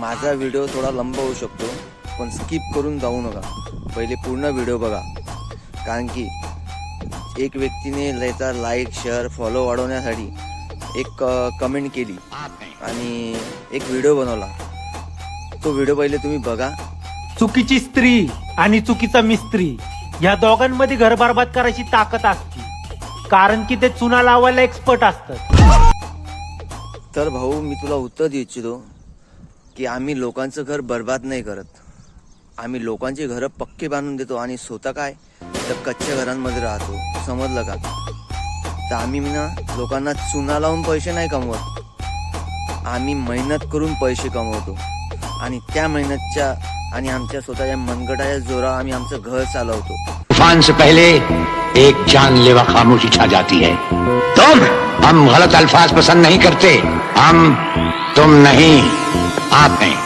माझा व्हिडिओ थोडा लंब होऊ शकतो पण स्किप करून जाऊ नका. पहिले पूर्ण व्हिडिओ बघा. कारण की एक व्यक्तीने त्याचा लाईक शेअर फॉलो वाढवण्यासाठी एक कमेंट केली आणि एक व्हिडिओ बनवला. तो व्हिडिओ पहिले तुम्ही बघा. चुकीची स्त्री आणि चुकीचा मिस्त्री या दोघांमध्ये घर बरबाद करायची ताकद असते. कारण की ते चुना लावायला एक्सपर्ट असतात. तर भाऊ मी तुला उत्तर देऊ इच्छितो. की आम्ही लोकांचं घर बर्बाद नाही करत. आम्ही लोकांची घरं पक्के बांधून देतो आणि स्वतः काय? तर कच्च्या घरांमध्ये राहतो. समजलं का? तर आम्ही ना लोकांना चुना लावून पैसे नाही कमवत. आम्ही मेहनत करून पैसे कमवतो. आणि त्या मेहनतच्या आणि आमच्या स्वतःच्या मनगटाच्या जोरा आम्ही आमचं घर चालवतो. तूफान से पहले एक जानलेवा खामोशी छा जाती है. तुम हम गलत अल्फाज पसंद नहीं करते. हम तुम नहीं. Amém.